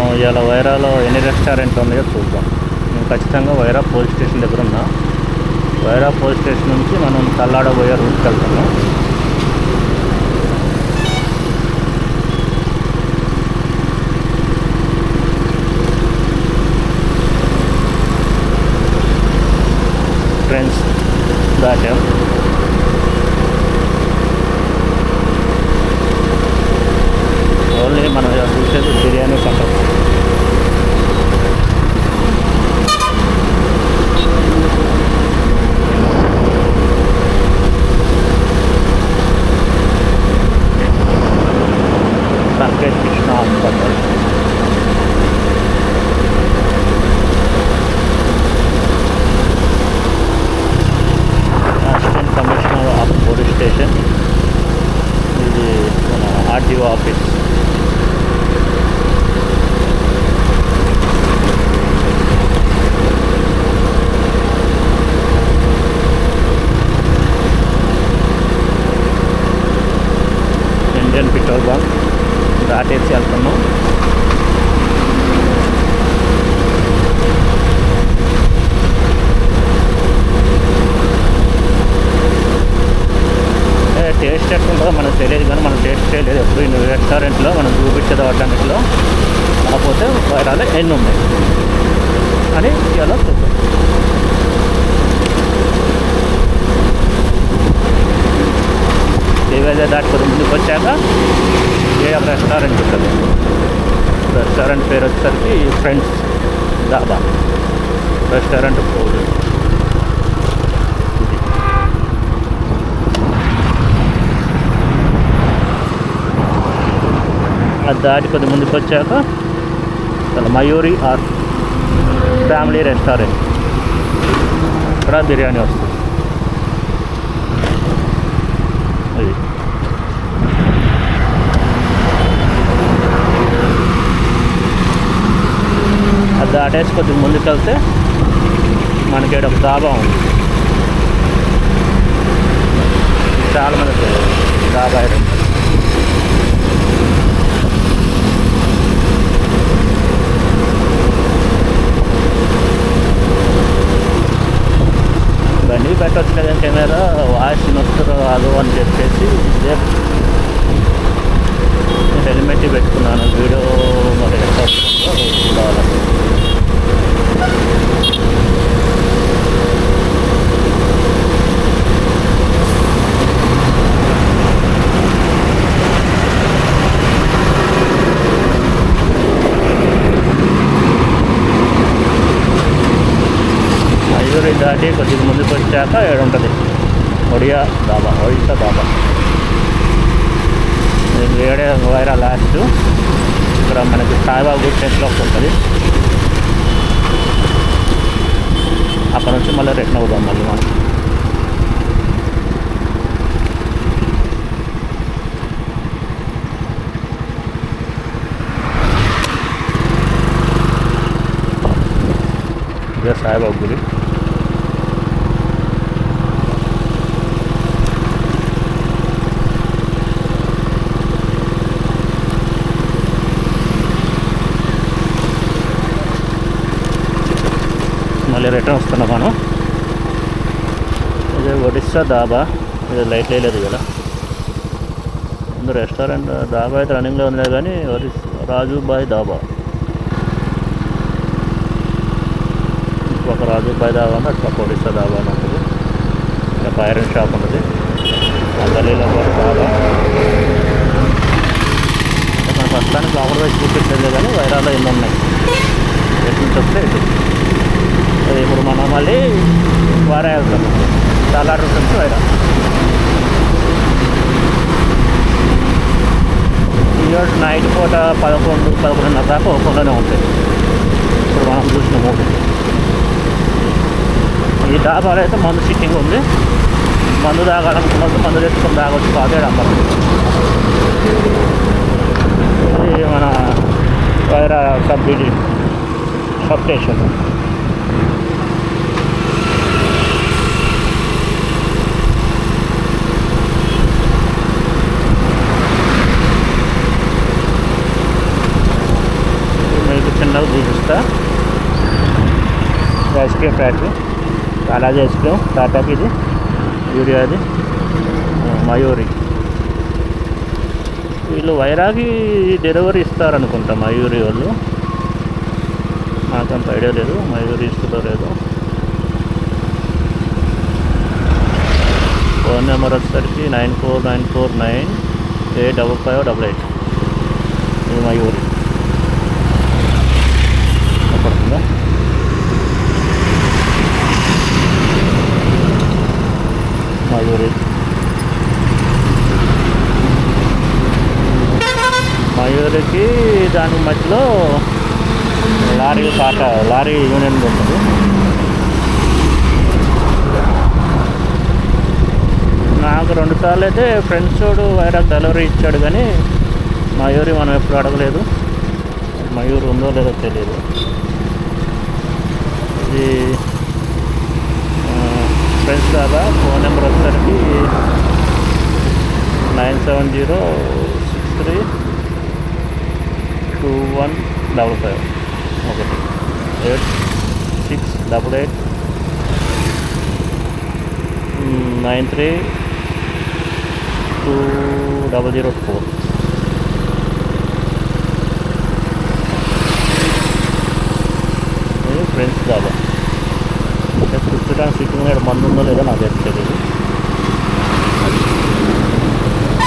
మనం ఇవాళ వైరాలో ఎన్ని రెస్టారెంట్ ఉన్నాయో చూద్దాం. నేను ఖచ్చితంగా వైరా పోలీస్ స్టేషన్ దగ్గర ఉన్నా. వైరా పోలీస్ స్టేషన్ నుంచి మనం తల్లాడ పోయే రూట్కి వెళ్తాము ఫ్రెండ్స్ దాటాం ఓన్లీ మనం చూసేది biryani center Sanket Krishna hospital assistant commissioner of police station ఇది మన RTO office Indian petrol bunk దాటేసి వెళ్తున్నాం ఏ, టేస్ట్ ఎట్లుంటుందో మనకు తెలియదు కానీ మనం టేస్ట్ చేయలేదు ఎప్పుడు ఇన్ని రెస్టారెంట్లో మనం చూపించేది వాటన్నిటిలో కాకపోతే వైరాలు ఎన్ని ఉన్నాయి అని ఇలా చూద్దాం ఏవైతే దాటుకొని ముందుకు వచ్చాక ఏ రెస్టారెంట్ ఉంటుంది. రెస్టారెంట్ పేరు వచ్చేసరికి ఫ్రెండ్స్ డాబా రెస్టారెంట్ పోదు అది దాటి కొద్ది ముందుకు వచ్చాక మయూరి ఆర్ ఫ్యామిలీ రెస్టారెంట్ ఇక్కడ బిర్యానీ వస్తుంది. దాటేసి కొద్దిగా ముందుకు వెళ్తే మనకి ఈడ ఒక డాబా ఉంది. చాలా మంది తెలియదు డాబా ఈడ బండి పెట్టవచ్చు కదా కెమెరా వాయిస్ వస్తారు రాదు అని చెప్పేసి హెల్మెట్ పెట్టుకున్నాను. వీడియో మరి ఎంత వస్తుందో చూడాలి మయూరి దాటి కొద్దిగా ముందుకు వచ్చాక ఏడు ఉంటుంది ఒడియా దాబా ఒడిశా దాబా ఇది వేడే వైరా లాస్ట్ ఇక్కడ మనకి సాయిబాబా గుడి టెంట్లో ఒకటి ఉంటుంది అక్కడ నుంచి మళ్ళీ రిటర్న్ అవుదాం మళ్ళీ మనం ఇదే సాయిబాబా గుడి మళ్ళీ రిటర్న్ వస్తున్నాం మనం ఇది దాబా. ఇది లైట్ లేదు కదా ముందు రెస్టారెంట్ దాబా అయితే రన్నింగ్లో ఉంది కానీ రాజు బాయ్ దాబా. ఒక రాజు బాయ్ దాబా ఉంది అటు పక్క ఒడిస్సా దాబా అని ఉంటుంది. ఇంకా ఐరన్ షాప్ ఉంటుంది ఆ గలీలో కూడా దాబా. మన ప్రస్తుతానికి లోపల వైపు చూపించలేదు కానీ వైరాలో ఎన్ని ఉన్నాయి. ఎటు నుంచి వస్తే ఇటు. ఇప్పుడు మనం మళ్ళీ వారే వెళ్తాం చాలా ఉంటుంది వైరా ఈరోజు నైట్ పూట పదకొండు పదకొండున్నర దాకా ఓపెన్లోనే ఉంటుంది. ఇప్పుడు మనం చూసిన మూడు ఈ డాబాలో అయితే మందు సిట్టింగ్ ఉంది. మందు తాగాలనుకున్నది మందు తెచ్చుకొని తాగొచ్చు కాదే అమ్మడం ఇది మన Wyra sub sub station. Calcutta ice cream factory. కాలాజీ ice cream టాటాకి ఇది యూరియాది మయూరి. వీళ్ళు వైరాగి డెలివరీ ఇస్తారనుకుంటా మయూరి వాళ్ళు. నాకంత ఐడియా లేదు మయూరి ఇస్తుందో లేదు. ఫోన్ నెంబర్ వచ్చేసరికి nine four nine four nine eight double five double eight ఇది మయూరి పడుతుందా మయూరి మయూరికి దాని మధ్యలో లారీ పాట లారీ యూనియన్ ఉంటుంది నాకు అయితే ఫ్రెండ్స్ చోడు వైరాగ్ డెలివరీ ఇచ్చాడు కానీ మయూరి మనం ఎప్పుడు అడగలేదు. మయూరి ఉందో లేదో తెలియదు ఇది ఫ్రెండ్స్ దాకా ఫోన్ నెంబర్ వచ్చేసరికి nine seven zero six three two one double five ఒకటి eight six double eight nine three two double zero four ఇది ఫ్రెండ్స్ దాబా అంటే కూర్చోడానికి సిట్టింగ్ మీద మందు ఉందో లేదో నాకు అయితే తెలియదు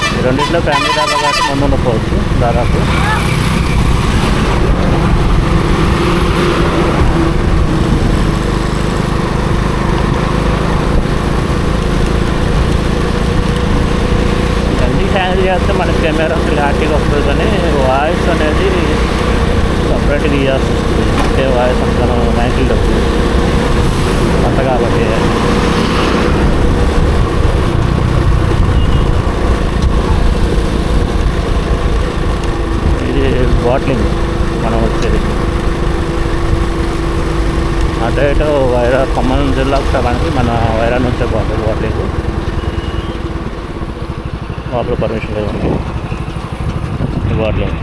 ఈ రెండింటిలో ఫ్యామిలీ దాబా కాబట్టి మందు ఉండకపోవచ్చు దాదాపు కెమెరా క్లారిటీగా వస్తుంది కానీ వాయిస్ అనేది సపరేట్గా ఇవ్వాల్సి వస్తుంది. అంటే వాయిస్ అంతా మైకిల్ డబ్బు అంత కాబట్టి. ఇది బాట్లింగ్ మనం వచ్చేది. అటు ఇటు వైరా ఖమ్మం జిల్లాకు సగానికి మన వైరా నుంచే బాటిల్ బాట్లింగ్. లోపల పర్మిషన్ లేదు. మనకి ఈ బాట్లింగ్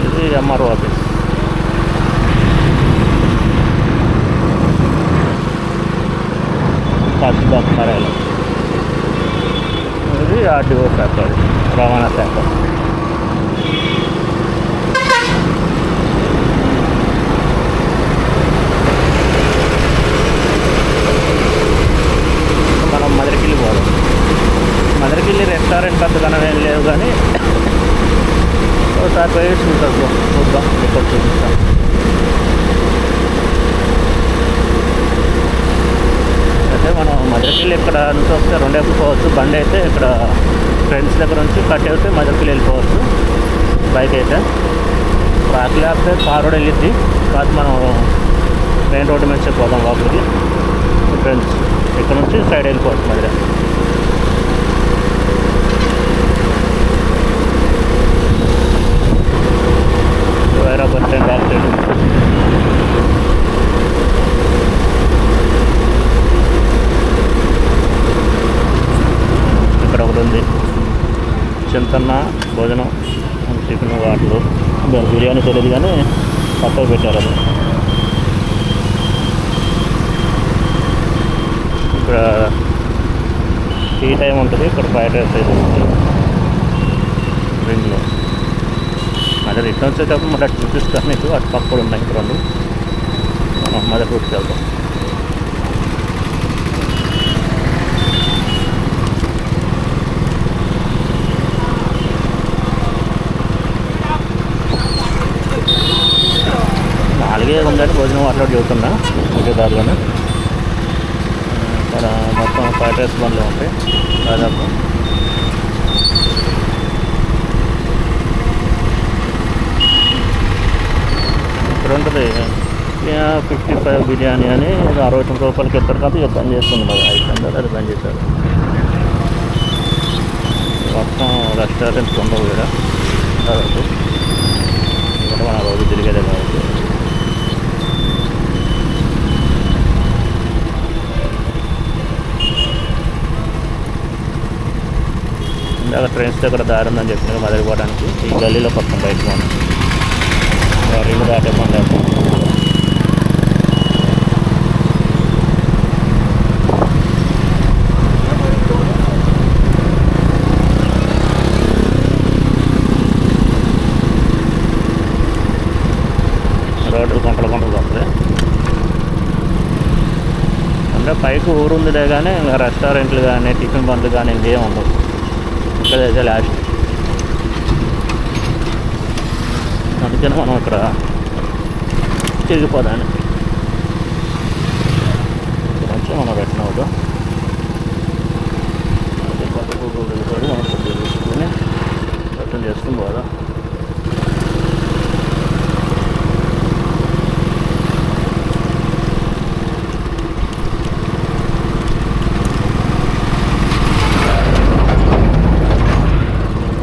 ఇది ఎంఆర్ఓ ఆఫీస్ తహసీల్దార్ కార్యాలయం ఇది ఆర్డీఓ శాఖ ఇది, రవాణా శాఖ మనం మదరికిల్లి పోదాం వెళ్ళి రెస్టారెంట్ అంతగానే ఏం లేవు కానీ ఒకసారి పోయి చూద్దాం చూద్దాం ఇక్కడ చూపిస్తాం. అయితే మనం మదరికిల్లి ఇక్కడ నుంచి వస్తే రెండు పోవచ్చు. బండి అయితే ఇక్కడ ఫ్రెండ్స్ దగ్గర నుంచి కట్ అయితే మదరికిల్లి వెళ్ళిపోవచ్చు. బైక్ అయితే. ట్రాక్ లేకపోతే కార్ రోడ్ వెళ్ళిద్ది. కాదు మనం మెయిన్ రోడ్డు నుంచి పోదాం లోపలికి. ఫ్రెండ్స్ ఇక్కడ నుంచి సైడ్ వెళ్ళిపోవచ్చు మధ్య వేరే బస్ స్టాండ్ బ్యాక్ సైడ్ ఇక్కడ ఒకటి ఉంది కన్నా భోజనం టిఫిన్ వాటిలో. బిర్యానీ తెలియదు కానీ పక్కకు పెట్టారు అది. ఇక్కడ టీ టైం ఉంటుంది ఇక్కడ ఫ్రైడ్ రైస్ అయితే ఉంటుంది. రింగ్లో. అదే రిటర్న్ వచ్చేటప్పుడు మళ్ళీ అటు చూపిస్తాను మీకు అటు పక్క కూడా ఉన్నాయి రెండు. మనం మదర్ రూట్కి వెళ్తాం ఉందని భోజనం ఒకే దారిలోనే ఇక్కడ మొత్తం ఫ్రైడ్ రైస్ బండ్లు ఉంటాయి దాదాపు. ఇక్కడ ఉంటుంది. ఫిఫ్టీ ఫైవ్ బిర్యానీ అని అరవై తొమ్మిది రూపాయలకి ఎక్కడికంతా ఇక బంద్ చేస్తుంది మరి. ఐదు గంటలు అది బంద్ చేశారు. మొత్తం రెస్టారెంట్స్ ఉండవు ఇక్కడ దాదాపు. ఇక్కడ మన రోజు తిరిగేదే కాబట్టి. అక్కడ ఫ్రెండ్స్తో దగ్గర దారి ఉందని చెప్పిన మదరి ఈ గల్లీలో పక్కన బయట ఉన్నాం రింగ్ దాటే పని రోడ్డు గుంటలు అంటే పైకి ఊరుందిలే కానీ ఇంకా రెస్టారెంట్లు కానీ టిఫిన్ బండ్లు కానీ ఇంకేం ఉండవు. ఇక్కడైతే లాస్ట్ అందుకని మనం ఇక్కడ తిరిగిపోదాన్ని మంచిగా మనం పెట్టిన ఒకటి అదే కొత్త గూగుల్ దిగుతాడు మనం కొద్దిగా తీసుకుని రిటర్న్ చేసుకుని పోదాం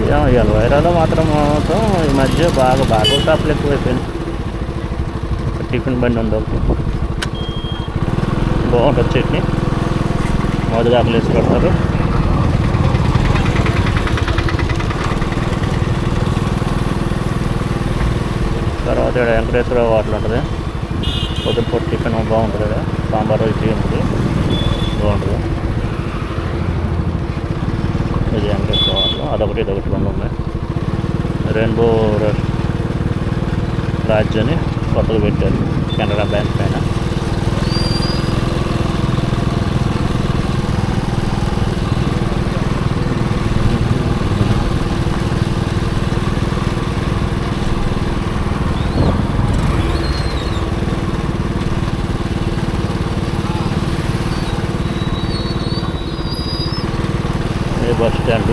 ఏమో ఇవాళ వైరాలో మాత్రం మాత్రం ఈ బాగా బాగా షాపులు ఎక్కువైపోయినాయి. టిఫిన్ బండి ఉంది ఒకటి. బాగుంటుంది చట్నీ. మోదగాకులు వేసి పెడతారు. తర్వాత ఇక్కడ వెంకటేశ్వర హోటల్ ఉంటుంది. పొద్దున పొట్టు టిఫిన్ బాగుంటుంది ఇక్కడ. సాంబార్ ఇడ్లీ ఉంటుంది. బాగుంటుంది. ఇది వెంకటేశ్వర హోటల్. అదొకటి ఇదొకటి రెండు ఉన్నాయి. రెయిన్బో రాజ్ అని కొత్తగా పెట్టారు. కెనరా బ్యాంక్ పైన ఇది బస్ స్టాండ్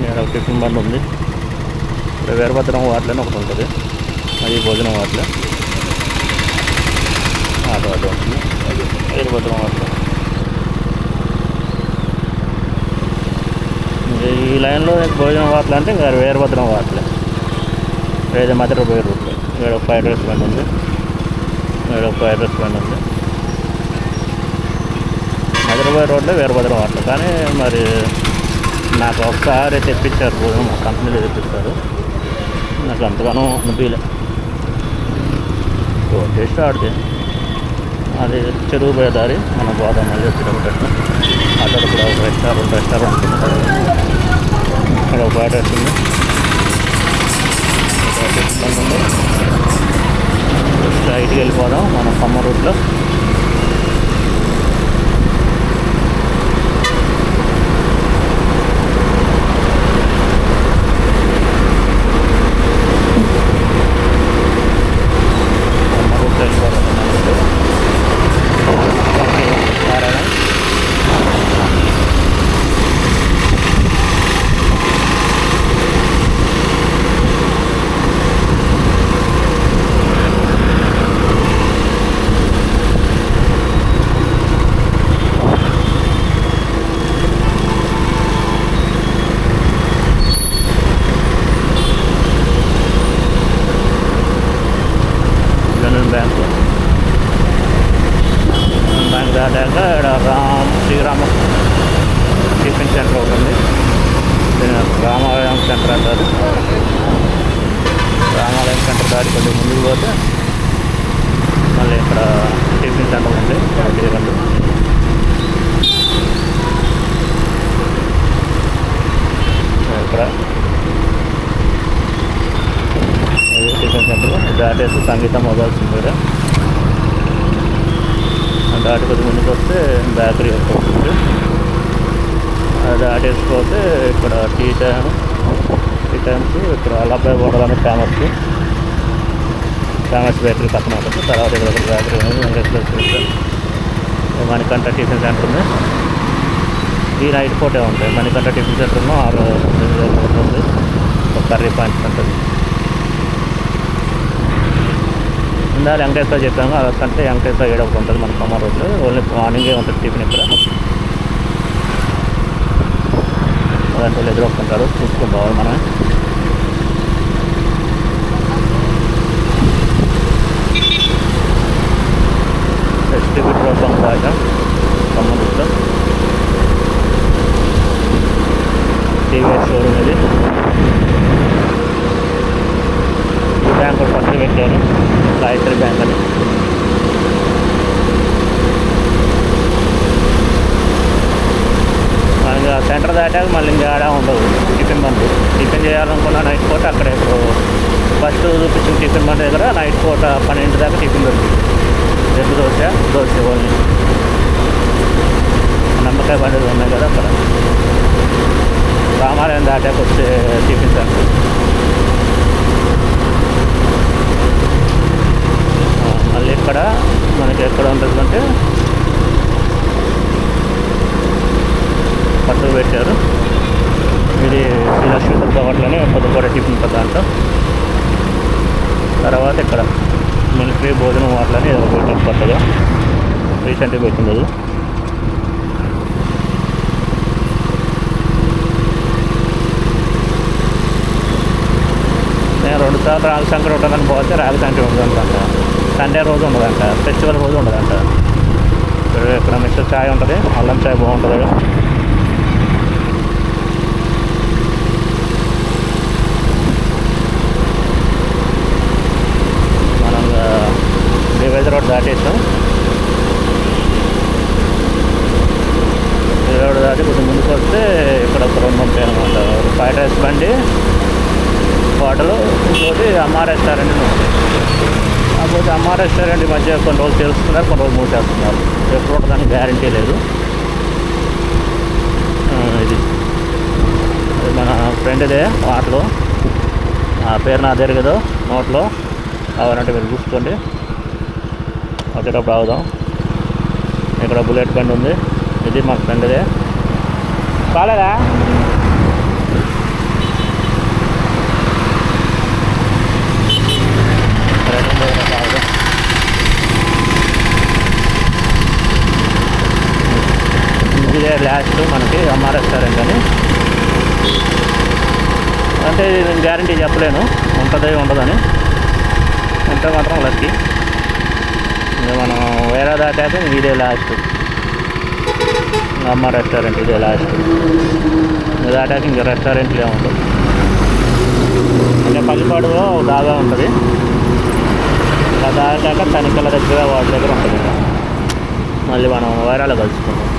నేను ఒక టిఫిన్ బండి ఉంది. ఇక్కడ వీరభద్రం వాటిలోనే ఒకటి ఉంటుంది. అది భోజనం వాటిలో ఆటో ఆటో ఉంటుంది వీరభద్రం వాటిలో ఈ లైన్లో భోజనం వాటిలో అంటే ఇంకా వీరభద్రం వాటిలే వేరే మధ్య పోయే రూట్లో. ఇక్కడ ఒక ఫైవ్ డ్రెస్ బండి ఉంది. ఇక్కడ ఒక ఫైవ్ డ్రెస్ బండి ఉంది. హైదరాబాద్ రోడ్లో వీరభద్రం వాటలు కానీ మరి నాకు ఒకసారి తెప్పించారు భోజనం మా కంపెనీలో తెప్పిస్తారు. నాకు అంతగానో అనిపించలే టేస్ట్ ఆడితే. అది చెరువు పోయే దారి మన గోదావరి మళ్ళీ వచ్చేటప్పుడు అక్కడ కూడా ఒక రెస్టారెంట్ రెస్టారెంట్ ఉంది ఇక్కడ ఒక బయట ఉంది స్ట్రైట్కి వెళ్ళిపోదాం మనం సమ్మర్ రూట్లో ఖమ్మం రూట్లో వెళ్ళిపోదాం నారాయణ యూనియన్ బ్యాంక్ బ్యాంక్ దాటాక ఇక్కడ రామ్ శ్రీరామ టిఫిన్ సెంటర్ ఒకటి ఉంది దీని రామాలయం సెంటర్ అంటారు రామాలయం కొంచెం దాటి ముందుకు పోతే మళ్ళీ ఇక్కడ టిఫిన్ సెంటర్ ఉంది. ఒకటి ఇక్కడ. ఇది టిఫిన్ సెంటర్. దాటేసి సంగీతం మొదల్సి ఇక్కడ దాటి కొద్ది ముందుకు వస్తే బేకరీ వస్తుంది అది దాటేసిపోతే ఇక్కడ టీ టైమ్ టీ టైమ్స్ ఇక్కడ అల్లబ్బాయి హోటల్ అనేది ఫేమస్ ఫేమస్ బేకరీ పక్కన ఉంటుంది తర్వాత ఇక్కడ ఒకటి బేకరీ ఉంది Venkateswara sweets Manikanta tiffin center ఉంది. ఈ రైట్ పూటే ఉంటాయి. మణికంఠ టిఫిన్ సెంటర్లో ఆరు ఉంటుంది ఒక కర్రీ పాయింట్ ఉంటుంది ఇందాక వెంకటేశ్వర చెప్పాము. అదంటే వెంకటేశ్వర ఏడు ఒకటి ఉంటుంది మన ఖమ్మం రోడ్లో ఓన్లీ మార్నింగే ఉంటుంది టిఫిన్ ఇక్కడ. అలాంటి వాళ్ళు ఎదురొస్తుంటారు. చూసుకుంటాం మనమే Devir right now. అటాక్ వచ్చే టిఫిన్ మళ్ళీ ఇక్కడ మనకి ఎక్కడ ఉంటుంది అంటే పట్టు పెట్టారు. ఇది లక్ష్మీ దుర్గా పొద్దుపూట టిఫిన్ దాంట్లో. తర్వాత ఇక్కడ మిలిటరీ భోజనం హోటలని ఏదో పెట్టారు కొత్తగా రీసెంట్గా పెట్టింది అది నేను రెండు రాగశంకర్ ఉంటుందని పోతే రాగశంకర్ ఉండదంట సండే రోజు ఉండదంట. ఫెస్టివల్ రోజు ఉండదంట. ఇక్కడ ఇక్కడ మిక్సర్ చాయ్ ఉంటుంది అల్లం చాయ్ బాగుంటుంది మనం డివైజ్ రోడ్ దాటేసాం డివైజ్ రోడ్ దాటి కొంచెం ముందుకు వస్తే ఇక్కడ ఒక రెండు ఉంటాయి అనమాట ఫ్రైడ్ రైస్ బండి హోటలు ఇంకోటి అమ్మ రెస్టారెంట్ అని ఉంది కాకపోతే అమ్మ రెస్టారెంట్ మధ్య కొన్ని రోజులు తెలుస్తున్నారు కొన్ని రోజులు మూసేస్తున్నారు ఎప్పుడు ఉంటుందని గ్యారంటీ లేదు. ఇది. మన ఫ్రెండ్దే వాటిలో ఆ పేరు నా దగ్గర కదా నోట్లో. కావాలంటే మీరు చూసుకోండి. వచ్చేటప్పుడు ఆగుదాం. ఇక్కడ బుల్లెట్ బండి ఉంది. ఇది మా ఫ్రెండ్దే కాలేదా రెండు దగ్గర ఆగుదాం. ఇదే లాస్ట్ మనకి అమ్మ రెస్టారెంట్ అని. అంటే నేను గ్యారంటీ చెప్పలేను. ఉంటుంది ఉండదని. ఉంటే మాత్రం లక్కీ. మనం వేరే దాటాక ఇదే లాస్ట్ అమ్మ రెస్టారెంట్ ఇదే లాస్ట్ ఇది దాటాక ఇంకా రెస్టారెంట్లే ఉంటుంది అంటే పల్లిపాడులో దాగా ఉంటుంది. ఇలా దాటాక తనికల దగ్గర వాటి దగ్గర ఉంటుంది. మళ్ళీ మనం వైరాలో కలుసుకుంటాం